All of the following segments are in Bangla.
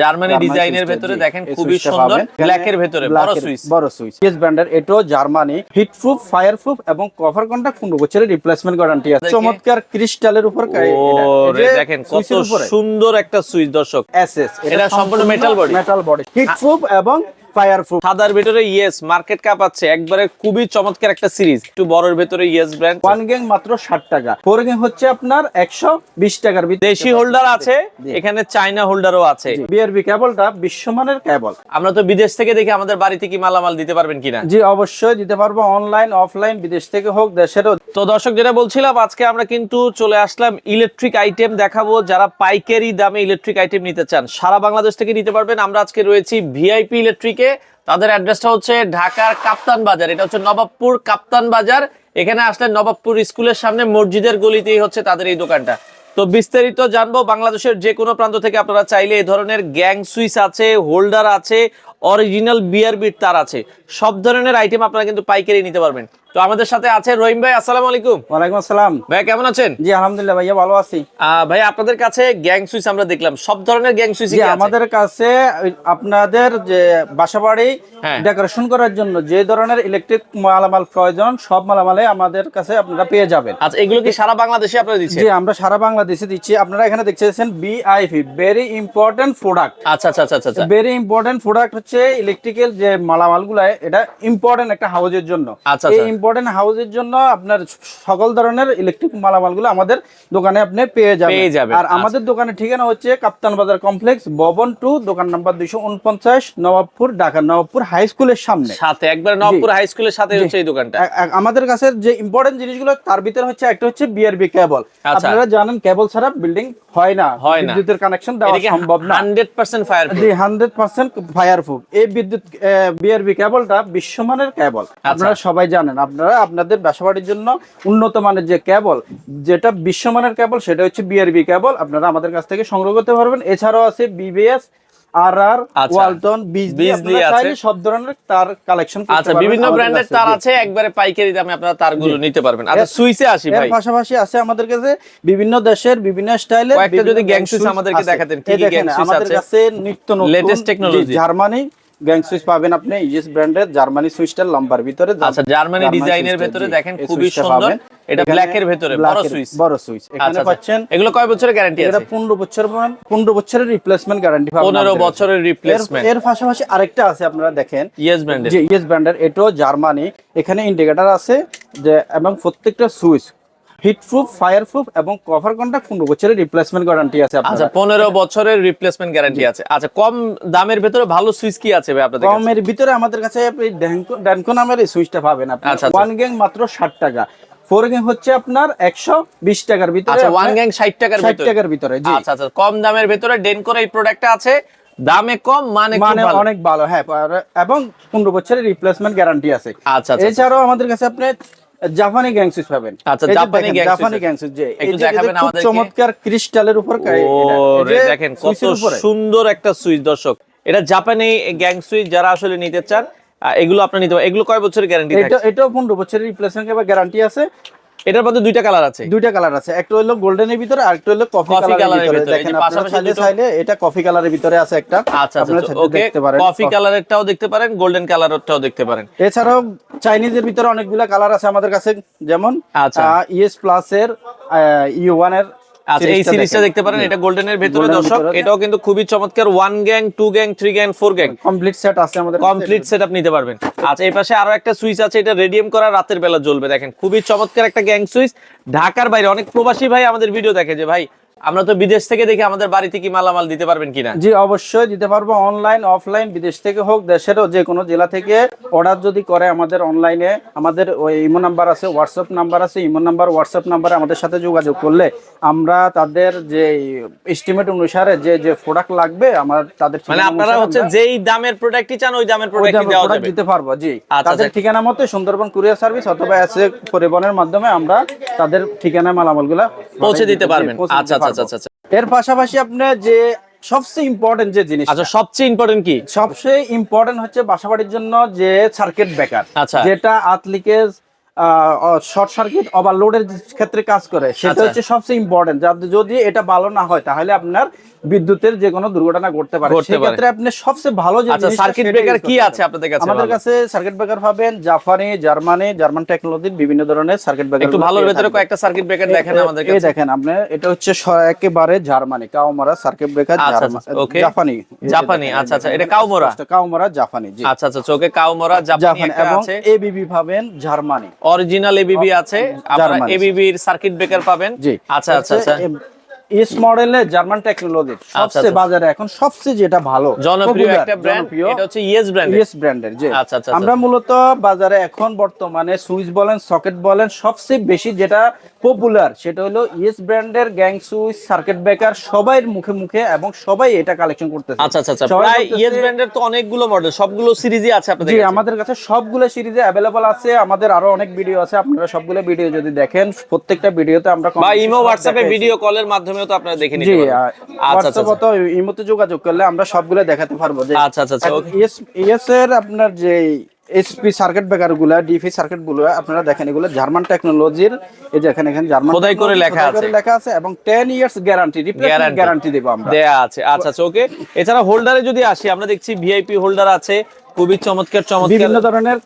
জার্মানি ডিজাইনের ভেতরে দেখেন খুবই সুন্দর ব্ল্যাক এর ভেতরে বড় সুইচ। বড় সুইচ। ইয়েস ব্র্যান্ডের এটাও Germany heat proof fire proof এবং কভার কন্টাক্ট পনেরো বছরের রিপ্লেসমেন্ট গ্যারান্টি আছে চমৎকার ক্রিস্টালের উপর দেখেন কত সুন্দর একটা সুইচ দর্শক। এসএস এটা সম্পূর্ণ metal body metal body heat proof এবং ফায়ার প্রুফ সাদার ভেতরে ইয়েস মার্কেট কাপ আছে। একবারে খুবই চমৎকার একটা সিরিজ। একটু বড়র ভেতরে ইয়েস ব্র্যান্ড ওয়ান গ্যাং মাত্র ষাট টাকা। ফোর গ্যাং হচ্ছে আপনার একশো বিশ টাকার ভিতরে। দেশি হোল্ডার আছে। এখানে চাইনা হোল্ডারও আছে। বিআরবি কেবলটা বিশ্বমানের কেবল আমরা তো বিদেশ থেকে দেখি আমাদের বাড়িতে কি মালামাল দিতে পারবেন কিনা। জি অবশ্যই দিতে পারব অনলাইন অফলাইন বিদেশ থেকে হোক দেশেরও। তো দর্শক যেটা বলছিলাম আজকে আমরা কিন্তু চলে আসলাম ইলেকট্রিক আইটেম দেখাবো। যারা পাইকারি দামে ইলেকট্রিক আইটেম নিতে চান সারা বাংলাদেশ থেকে নিতে পারবেন। আমরা আজকে রয়েছি ভিআইপি ইলেকট্রিকে তাদের অ্যাড্রেসটা হচ্ছে ঢাকার কাপ্তান বাজার। এটা হচ্ছে নবাবপুর কাপ্তান বাজার। এখানে আসলে নবাবপুর স্কুলের সামনে মসজিদের গলিতেই হচ্ছে তাদের এই দোকানটা। তো বিস্তারিত জানব, বাংলাদেশের যে কোনো প্রান্ত থেকে আপনারা চাইলে এই ধরনের গ্যাং সুইচ আছে, হোল্ডার আছে, অরিজিনাল বিয়ার বিট তার আছে। সব ধরনের আইটেম আপনারা কিন্তু পাইকারি নিতে পারবেন। তো আমাদের সাথে আছে রহিম ভাই আসসালামু আলাইকুম। ওয়ালাইকুম আসসালাম। ভাই কেমন আছেন? জি আলহামদুলিল্লাহ ভাইয়া ভালো আছি। ভাই আপনাদের কাছে গ্যাং সুইচ আমরা দেখলাম। সব ধরনের গ্যাং সুইচ আমাদের কাছে আপনাদের যে বাসাবাড়ি হ্যাঁ। ডেকোরেশন করার জন্য যে ধরনের ইলেকট্রিক মালামাল প্রয়োজন সব মালামালে আমাদের কাছে আপনারা পেয়ে যাবেন। আচ্ছা এগুলো কি সারা বাংলাদেশে আপনারা দিচ্ছেন? জি আমরা সারা বাংলাদেশে দিচ্ছি। আপনারা এখানে দেখতেছেন বিআইপি ভেরি ইম্পর্টেন্ট প্রোডাক্ট আচ্ছা আচ্ছা আচ্ছা আচ্ছা। ভেরি ইম্পর্টেন্ট প্রোডাক্ট হচ্ছে ইলেকট্রিক্যাল যে মালামালগুলো এটা ইম্পর্টেন্ট একটা হাউজের জন্য। আচ্ছা, আচ্ছা। ইম্পর্টেন্ট হাউজের জন্য আপনার সকল ধরনের ইলেকট্রিক মালামালগুলো আমাদের দোকানে আপনি পেয়ে যাবেন। আর আমাদের দোকানের ঠিকানা হচ্ছে কাপ্তান বাজার কমপ্লেক্স ভবন টু দোকান নাম্বার দুইশো উনপঞ্চাশ নবাবপুর ঢাকা নবাবপুর হাই স্কুলের সামনে। সাথে একবার নবপুর হাই স্কুলের সাথে হচ্ছে এই দোকানটা। আমাদের কাছে যে ইম্পর্টেন্ট জিনিসগুলো তার ভিতরে হচ্ছে একটা হচ্ছে বিআরবি কেবল আচ্ছা। আপনারা জানেন কেবল ছাড়া বিল্ডিং হয় না। হয় না। বিদ্যুতের কানেকশন দেওয়া সম্ভব না। হান্ড্রেড পার্সেন্ট ফায়ার জি হান্ড্রেড পার্সেন্ট ফায়ার প্রুফ এই বিদ্যুৎ বিআরবি কেবলটা বিশ্বমানের কেবল আচ্ছা। আপনারা সবাই জানেন। আপনারা আপনাদের বাসাবাড়ির জন্য উন্নত মানের যে কেবল যেটা বিশ্বমানের কেবল সেটা হচ্ছে বিআরবি কেবল আপনারা আমাদের কাছ থেকে সংগ্রহ করতে পারবেন এছাড়াও আছে বিবিএস আর আর আচ্ছা। ওয়ালটন বিজলি বিজলি আছে। সব ধরনের তার কালেকশন আচ্ছা বিভিন্ন ব্র্যান্ডের তার আছে একবারে পাইকারি দামে আপনারা তারগুলো নিতে পারবেন আচ্ছা এর পাশাপাশি আছে আমাদের কাছে বিভিন্ন দেশের বিভিন্ন স্টাইলের যদি আমাদেরকে দেখাতেন, কি কি আমাদের আছে? কাছে নিত্য নতুন Latest technology। জি, জার্মানি গ্যাং সুইচ পাবেন আপনি ইএস ব্র্যান্ডের জার্মানি সুইচটা লম্বার ভিতরে আচ্ছা জার্মানি ডিজাইনের ভেতরে দেখেন খুবই সুন্দর। এটা এখানে ব্ল্যাকের ভেতরে বড় সুইচ বড় সুইচ এখানে আচ্ছা। পাচ্ছেন এগুলো কয় বছরের গ্যারান্টি এটা আছে? পনেরো বছর পনেরো বছরের রিপ্লেসমেন্ট গ্যারান্টি পনেরো বছরের রিপ্লেসমেন্ট এর পাশাপাশি আরেকটা আছে আপনারা দেখেন। ইয়েস ব্র্যান্ডের যে ইয়েস ব্র্যান্ডের এটাও জার্মানি এখানে ইন্ডিকেটর আছে যে এবং প্রত্যেকটা switch heat proof fire proof এবং কভার কন্টাক্ট পনেরো বছরের রিপ্লেসমেন্ট গ্যারান্টি আছে আচ্ছা পনেরো বছরের রিপ্লেসমেন্ট গ্যারান্টি আছে। আচ্ছা কম দামের ভেতরে ভালো সুইচ কি আছে ভাই আপনাদের কাছে? কমের ভিতরে আমাদের কাছে আপনি ড্যানকো নামের এই সুইচটা পাবেন আপনি। আচ্ছা, আচ্ছা। ওয়ান গ্যাং মাত্র ষাট টাকা। ফোর গ্যাং হচ্ছে আপনার একশো বিশ টাকার ভিতরে আচ্ছা ওয়ান গ্যাং ষাট টাকার ষাট টাকার ভিতরে জি। আচ্ছা আচ্ছা কম দামের ভেতরে ডেনকোর এই প্রোডাক্টটা আছে। দামে কম মানে মানে অনেক ভালো হ্যাঁ এবং পনেরো বছরের রিপ্লেসমেন্ট গ্যারান্টি আছে। আচ্ছা আচ্ছা। এছাড়াও আমাদের কাছে আপনি জাপানি গ্যাং সুইচ পাবেন। আচ্ছা, জাপানি জাপানি switch। যে একটু দেখাবেন আমাদেরকে। চমৎকার ক্রিস্টালের উপর দেখেন কত সুন্দর একটা সুইচ দর্শক। এটা জাপানি গ্যাং সুইচ যারা আসলে নিতে চান এগুলো আপনি নিতে এগুলো কয় বছরের গ্যারান্টি এটা এটাও পনেরো বছরের রিপ্লেসমেন্ট গ্যারান্টি আছে। এটার মধ্যে দুইটা কালার আছে। দুইটা কালার আছে। একটা হলো গোল্ডেনের ভিতরে আর একটা হলো কফি কালার কালারের ভিতরে। দেখেন আপনারা সাইজে চাইলে চাইলে এটা কফি কালারের ভিতরে আছে একটা। আচ্ছা ওকে দেখতে পারেন। কফি কালারেরটাও দেখতে পারেন গোল্ডেন কালারেরটাও দেখতে পারেন। এছাড়াও চাইনিজের ভিতরে অনেকগুলা কালার আছে আমাদের কাছে। যেমন আচ্ছা। ইএস প্লাস এর ইউ ওয়ানের আচ্ছা এই সিরিজটা দেখতে পারেন এটা গোল্ডেনের ভেতরে দর্শক। এটাও কিন্তু খুবই চমৎকার one gang two gang three gang four gang complete set আছে আমাদের কমপ্লিট কমপ্লিট আপনি নিতে পারবেন। আচ্ছা এই পাশে আরও একটা সুইচ আছে এটা রেডিয়াম করা রাতের বেলা জ্বলবে। দেখেন খুবই চমৎকার একটা গ্যাং সুইচ ঢাকার বাইরে অনেক প্রবাসী ভাই আমাদের ভিডিও দেখে যে ভাই আমরা তো বিদেশ থেকে দেখি আমাদের বাড়িতে কি মালামাল দিতে পারবেন কিনা জি অবশ্যই দিতে পারব অনলাইন অফলাইন বিদেশ থেকে হোক দেশেরও যে কোনো জেলা থেকে অর্ডার যদি করে আমাদের অনলাইনে আমাদের ওই ইমো নাম্বার আছে হোয়াটসঅ্যাপ নাম্বার আছে ইমো নাম্বার হোয়াটসঅ্যাপ নাম্বারে আমাদের সাথে যোগাযোগ করলে আমরা তাদের যে এস্টিমেট অনুসারে যে যে প্রোডাক্ট লাগবে আমার তাদের মানে আপনারা হচ্ছে যেই দামের প্রোডাক্টই চান ওই দামের প্রোডাক্টই দেওয়া যাবে দিতে পারব জি আচ্ছা, তাদের আচ্ছা। ঠিকানা মতো সুন্দরবন কুরিয়ার সার্ভিস অথবা এসএ পরিবহনের মাধ্যমে আমরা তাদের ঠিকানা মালামালগুলা পৌঁছে দিতে পারবেন আচ্ছা আচ্ছা। আচ্ছা আচ্ছা এর পাশাপাশি আপনার যে সবচেয়ে ইম্পর্টেন্ট যে জিনিস আচ্ছা সবচেয়ে ইম্পর্টেন্ট কি? সবচেয়ে ইম্পর্টেন্ট হচ্ছে বাসাবাড়ির জন্য যে সার্কিট ব্রেকার আচ্ছা। যেটা আর্থ লিকেজ শর্ট সার্কিট ওভারলোডের ক্ষেত্রে কাজ করে। সেটা আচ্ছা। হচ্ছে সবচেয়ে ইম্পর্টেন্ট যদি এটা ভালো না হয় তাহলে আপনার বিদ্যুতের যে কোনো দুর্ঘটনা ঘটতে পারে। সেক্ষেত্রে আপনি সবচেয়ে ভালো যে আচ্ছা সার্কিট ব্রেকার কি আছে আপনাদের কাছে আমাদের কাছে সার্কিট ব্রেকার পাবেন জাপানি জার্মানি জার্মান টেকনোলজির বিভিন্ন ধরনের সার্কিট ব্রেকার একটু ভালোর ভেতরে কয়েকটা সার্কিট ব্রেকার দেখেন আমাদের এই কাছে। দেখেন আপনি এটা হচ্ছে একেবারে জার্মানি কাওমারা সার্কিট ব্রেকার জাপানি জাপানি, আচ্ছা, আচ্ছা, এটা কাওমোরা? কাওমারা জাপানি জি। আচ্ছা আচ্ছা চোখে কাউমরা জাপানি এবং আছে। এবিবি পাবেন জার্মানি। অরিজিনাল এবিবি আছে। আপনারা। এবিবির সার্কিট ব্রেকার পাবেন। আচ্ছা আচ্ছা আচ্ছা। এস মডেলের জার্মান টেকনোলজি সবচেয়ে আচ্ছা। বাজারে এখন সবচেয়ে যেটা ভালো জনপ্রিয় একটা ব্র্যান্ড এটা হচ্ছে ব্র্যান্ড ইয়েস ব্র্যান্ডের যে আচ্ছা, আচ্ছা, আমরা মূলত বাজারে এখন বর্তমানে সুইচ বলেন সকেট বলেন সবচেয়ে বেশি যেটা পপুলার সেটা হলো ইয়েস ব্র্যান্ডের গ্যাং সুইচ সার্কিট ব্রেকার সবাই মুখে মুখে এবং সবাই এটা কালেকশন করতেছে। আচ্ছা আচ্ছা আচ্ছা। প্রায় ইয়েস ব্র্যান্ডের তো অনেকগুলো মডেল সবগুলো সিরিজই আছে আপনাদের জি আমাদের কাছে সবগুলো সিরিজে অ্যাভেলেবল আছে আমাদের আরও অনেক ভিডিও আছে আপনারা সবগুলো ভিডিও যদি দেখেন প্রত্যেকটা ভিডিওতে আমরা বা ইমো হোয়াটসঅ্যাপে ভিডিও কলের মাধ্যমেও তো আপনারা দেখে নিতে পারবেন। আচ্ছা আচ্ছা তো ইমোতে যোগাযোগ করলে আমরা সবগুলো দেখাতে পারব যে আচ্ছা, আচ্ছা, আচ্ছা, ইএস এর আপনার যে এসপি সার্কিট ব্রেকারগুলা ডিফি সার্কিটগুলো আপনারা দেখেন এগুলো জার্মান টেকনোলজির এই যে এখানে এখানে জার্মান খোদাই করে লেখা আছে। লেখা আছে এবং 10 ইয়ার্স গ্যারান্টি রিপ্লেসমেন্ট গ্যারান্টি দেব আমরা। দেয়া আছে। আচ্ছা আচ্ছা ওকে। এছাড়া হোল্ডারে যদি আসি আমরা দেখছি ভিআইপি হোল্ডার আছে। খুবই চমৎকার চমৎকার। বিভিন্ন ধরনের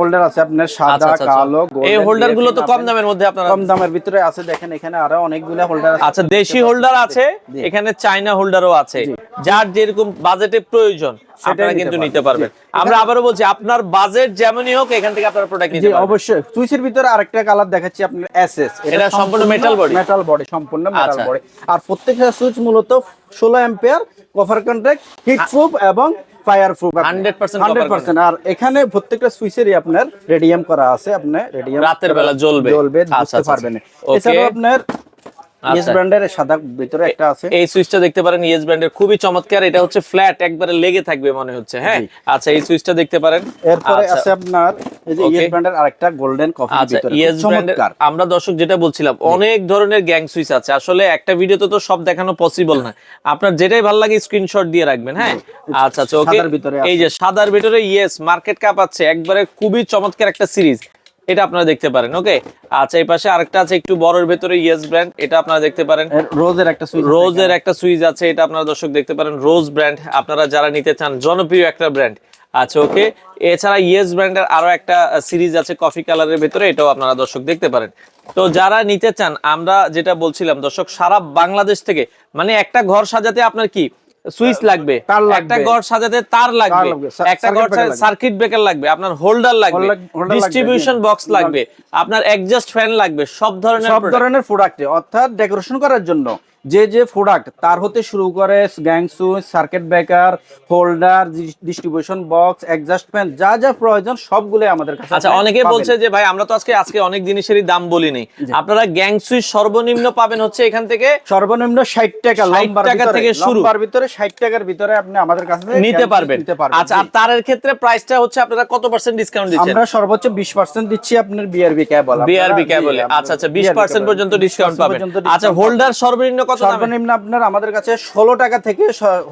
হোল্ডার আছে আপনার আচ্ছা, সাদা আচ্ছা, আচ্ছা। কালো এই হোল্ডারগুলো তো কম দামের মধ্যে আপনারা কম দামের ভিতরে আছে দেখেন এখানে আরও অনেকগুলো হোল্ডার আছে আচ্ছা দেশি হোল্ডার আছে। এখানে চাইনা হোল্ডারও আছে যার যেরকম বাজেটে প্রয়োজন আপনারা নিতে কিন্তু নিতে পারবেন। আমরা আবারও বলছি আপনার বাজেট যেমনই হোক এখান থেকে আপনারা প্রোডাক্ট নিতে পারবেন। অবশ্যই। সুইচের ভিতরে আরেকটা কালার দেখাচ্ছি আপনার এসএস এটা সম্পূর্ণ metal body? মেটাল বডি সম্পূর্ণ মেটাল আচ্ছা। বডি আর প্রত্যেকটা সুইচ মূলত 16 ampere cover contract heat proof এবং ফায়ার প্রুফ 100% 100% আর এখানে প্রত্যেকটা সুইচেরই আপনার রেডিয়াম করা আছে আপনার রেডিয়াম রাতের বেলা জ্বলবে। জ্বলবে আচ্ছা, বুঝতে আচ্ছা, পারবেন। এছাড়াও আপনার ইয়েস আচ্ছা। ব্র্যান্ডের সাদা ভিতরে একটা আছে। এই সুইচটা দেখতে পারেন ইয়েস ব্র্যান্ডের খুবই চমৎকার। এটা হচ্ছে ফ্ল্যাট একবারে লেগে থাকবে মনে হচ্ছে হ্যাঁ? আচ্ছা এই সুইচটা দেখতে পারেন। এরপরে আচ্ছা। আছে আপনার এই যে ইয়েস ব্র্যান্ডের আরেকটা গোল্ডেন কফি আচ্ছা ভিতরে। ইয়েস ব্র্যান্ডের আমরা দর্শক যেটা বলছিলাম অনেক ধরনের গ্যাং সুইচ আছে। আসলে একটা ভিডিওতে তো সব দেখানো পসিবল না। আপনার যেটাই ভালো লাগে স্ক্রিনশট দিয়ে রাখবেন হ্যাঁ? আচ্ছা আচ্ছা ওকে ভিতরে এই যে সাদার ভিতরে ইয়েস মার্কেট কাপ আছে। একবারে খুবই চমৎকার একটা সিরিজ এটা আপনারা দেখতে পারেন ওকে আচ্ছা এই পাশে আরেকটা আছে একটু বড়র ভেতরে ইয়েস ব্র্যান্ড এটা আপনারা দেখতে পারেন। রোজের একটা রোজের একটা সুইচ আছে এটা আপনারা দর্শক দেখতে পারেন রোজ ব্র্যান্ড আপনারা যারা নিতে চান জনপ্রিয় একটা ব্র্যান্ড আচ্ছা ওকে এছাড়া ইয়েস ব্র্যান্ডের আরও একটা সিরিজ আছে কফি কালারের ভেতরে এটাও আপনারা দর্শক দেখতে পারেন। তো যারা নিতে চান আমরা যেটা বলছিলাম দর্শক সারা বাংলাদেশ থেকে মানে একটা ঘর সাজাতে আপনার কি? সুইচ লাগবে। তার একটা ঘর সাজাতে তার লাগবে। লাগবে, একটা ঘর সার্কিট ব্রেকার লাগবে। আপনার হোল্ডার লাগবে লাগবে, ডিস্ট্রিবিউশন বক্স লাগবে আপনার অ্যাডজাস্ট ফ্যান লাগবে সব ধরনের সব ধরনের প্রোডাক্টে অর্থাৎ ডেকোরেশন করার জন্য। যে যে প্রোডাক্ট তার হতে শুরু করে gang switch circuit breaker holder distribution box fan যা যা প্রয়োজন সবগুলো আমাদের কাছে আচ্ছা অনেকে বলছে যে ভাই আমরা তো আজকে আজকে অনেক জিনিসেরই দাম বলিনি। আপনারা গ্যাং সুইচ সর্বনিম্ন পাবেন হচ্ছে এখান থেকে সর্বনিম্ন 60 টাকা 60 লম্বার টাকা থেকে শুরু। লম্বার ভিতরে 60 টাকার ভিতরে আপনি আমাদের কাছে নিতে পারবেন। নিতে পারবেন। আচ্ছা আর। তারের ক্ষেত্রে প্রাইসটা হচ্ছে আপনারা কত পার্সেন্ট ডিসকাউন্ট দিচ্ছেন? আমরা সর্বোচ্চ 20% দিচ্ছি আপনার বিআরবি কেবল বিআরবি কেবলে আচ্ছা আচ্ছা 20% পর্যন্ত ডিসকাউন্ট পাবেন। আচ্ছা হোল্ডার সর্বনিম্ন কত সর্বনিম্ন আপনার আমাদের কাছে 16 টাকা থেকে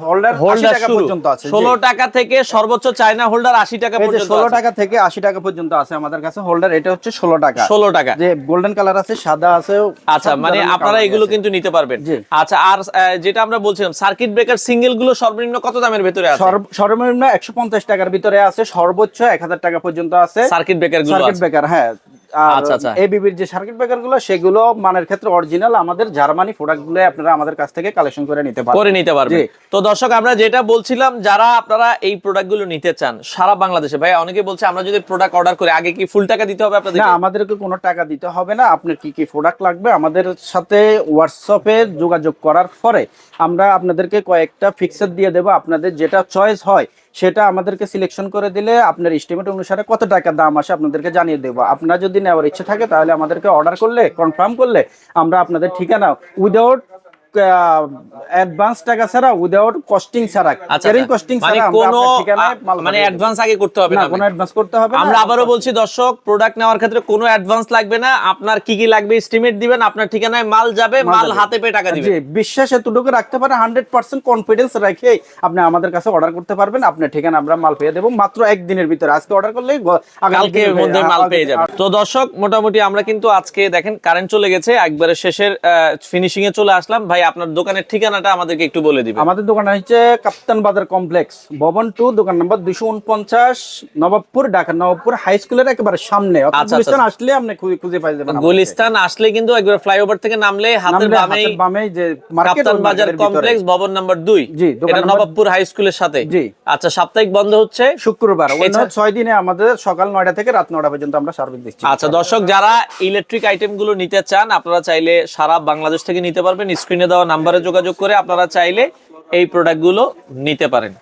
হোল্ডার 80 টাকা পর্যন্ত আছে। জি। 16 টাকা থেকে সর্বোচ্চ চায়না হোল্ডার 80 টাকা পর্যন্ত। টাকা থেকে আশি টাকা পর্যন্ত আছে আমাদের কাছে হোল্ডার এটা হচ্ছে ষোলো টাকা। 16 টাকা। যে গোল্ডেন কালার আছে সাদা আছে আচ্ছা মানে আপনারা এগুলো কিন্তু নিতে পারবেন। আচ্ছা আর যেটা আমরা বলছিলাম সার্কিট ব্রেকার সিঙ্গেলগুলো সর্বনিম্ন কত দামের ভেতরে আছে? সর্বনিম্ন একশো পঞ্চাশ টাকার ভিতরে আছে সর্বোচ্চ এক হাজার টাকা পর্যন্ত আছে। সার্কিট ব্রেকারগুলো সার্কিট ব্রেকার হ্যাঁ। আচ্ছা, আচ্ছা। এবিবির যে সার্কিট ব্রেকারগুলো সেগুলো মানের ক্ষেত্রে অরিজিনাল আমাদের জার্মানি প্রোডাক্টগুলো আপনারা আমাদের কাছ থেকে কালেকশন করে নিতে পারেন করে নিতে পারবেন। তো দর্শক আমরা যেটা বলছিলাম যারা আপনারা এই প্রোডাক্টগুলো নিতে চান সারা বাংলাদেশে ভাই অনেকে বলছে আমরা যদি প্রোডাক্ট অর্ডার করি আগে কি ফুল টাকা দিতে হবে আপনাদের না আমাদেরকে কোনো টাকা দিতে হবে না। আপনার কি কি প্রোডাক্ট লাগবে? আমাদের সাথে হোয়াটসঅ্যাপে যোগাযোগ করার পরে আমরা আপনাদেরকে কয়েকটা ফিক্সার দিয়ে দেবো। আপনাদের যেটা চয়েস হয় সেটা আমাদেরকে সিলেকশন করে দিলে আপনার এস্টিমেট অনুসারে কত টাকা দাম আসে আপনাদেরকে জানিয়ে দেবো। আপনার যদি নেওয়ার ইচ্ছে থাকে তাহলে আমাদেরকে অর্ডার করলে কনফার্ম করলে আমরা আপনাদের ঠিকানা উইদাউট অ্যাডভান্স টাকা ছাড়া উইদাউট কস্টিং ছাড়া। আচ্ছা ক্যারিং আচ্ছা। কস্টিং মানে ছাড়া কোনো মানে অ্যাডভান্স আগে করতে হবে না কোনো অ্যাডভান্স করতে হবে আমরা আবারও বলছি দর্শক প্রোডাক্ট নেওয়ার ক্ষেত্রে কোনো অ্যাডভান্স লাগবে না। আপনার কি কি লাগবে এস্টিমেট দিবেন আপনার ঠিকানায় মাল যাবে মাল হাতে পেয়ে টাকা দিবেন। জি বিশ্বাস এতটুকু রাখতে পারে হান্ড্রেড পার্সেন্ট কনফিডেন্স রেখে আপনি আমাদের কাছে অর্ডার করতে পারবেন। আপনার ঠিকানা আমরা মাল পেয়ে দেবো মাত্র একদিনের ভিতরে। আজকে অর্ডার করলে কালকে মধ্যে মাল পেয়ে যাবে তো দর্শক মোটামুটি আমরা কিন্তু আজকে দেখেন কারেন্ট চলে গেছে একবারে শেষের ফিনিশিং এ চলে আসলাম। ভাই আপনার দোকানের ঠিকানাটা আমাদেরকে একটু বলে দিবেন। আমাদের দোকান হচ্ছে কাপ্তান বাজার কমপ্লেক্স ভবন টু দোকান নাম্বার দুশো উনপঞ্চাশ নবাবপুর ঢাকা নবাবপুর হাই স্কুলের একেবারে সামনে। আচ্ছা, গুলিস্তান আচ্ছা। আসলে আপনি খুঁজে পাই যাবেন গুলিস্তান আসলে কিন্তু একবার ফ্লাইওভার থেকে নামলে হাতের বামেই বামেই যে কাপ্তান বাজার কমপ্লেক্স ভবন নাম্বার দুই। জি, এটা নবাবপুর হাই স্কুলের সাথে। জি। আচ্ছা সাপ্তাহিক বন্ধ হচ্ছে। শুক্রবার। ছয় দিনে আমাদের সকাল নয়টা থেকে রাত নয়টা পর্যন্ত আমরা সার্ভিস দিচ্ছি। আচ্ছা দর্শক যারা ইলেকট্রিক আইটেমগুলো নিতে চান আপনারা চাইলে সারা বাংলাদেশ থেকে নিতে পারবেন। স্ক্রিনে দেওয়া নাম্বারে যোগাযোগ করে আপনারা চাইলে এই প্রোডাক্টগুলো নিতে পারেন।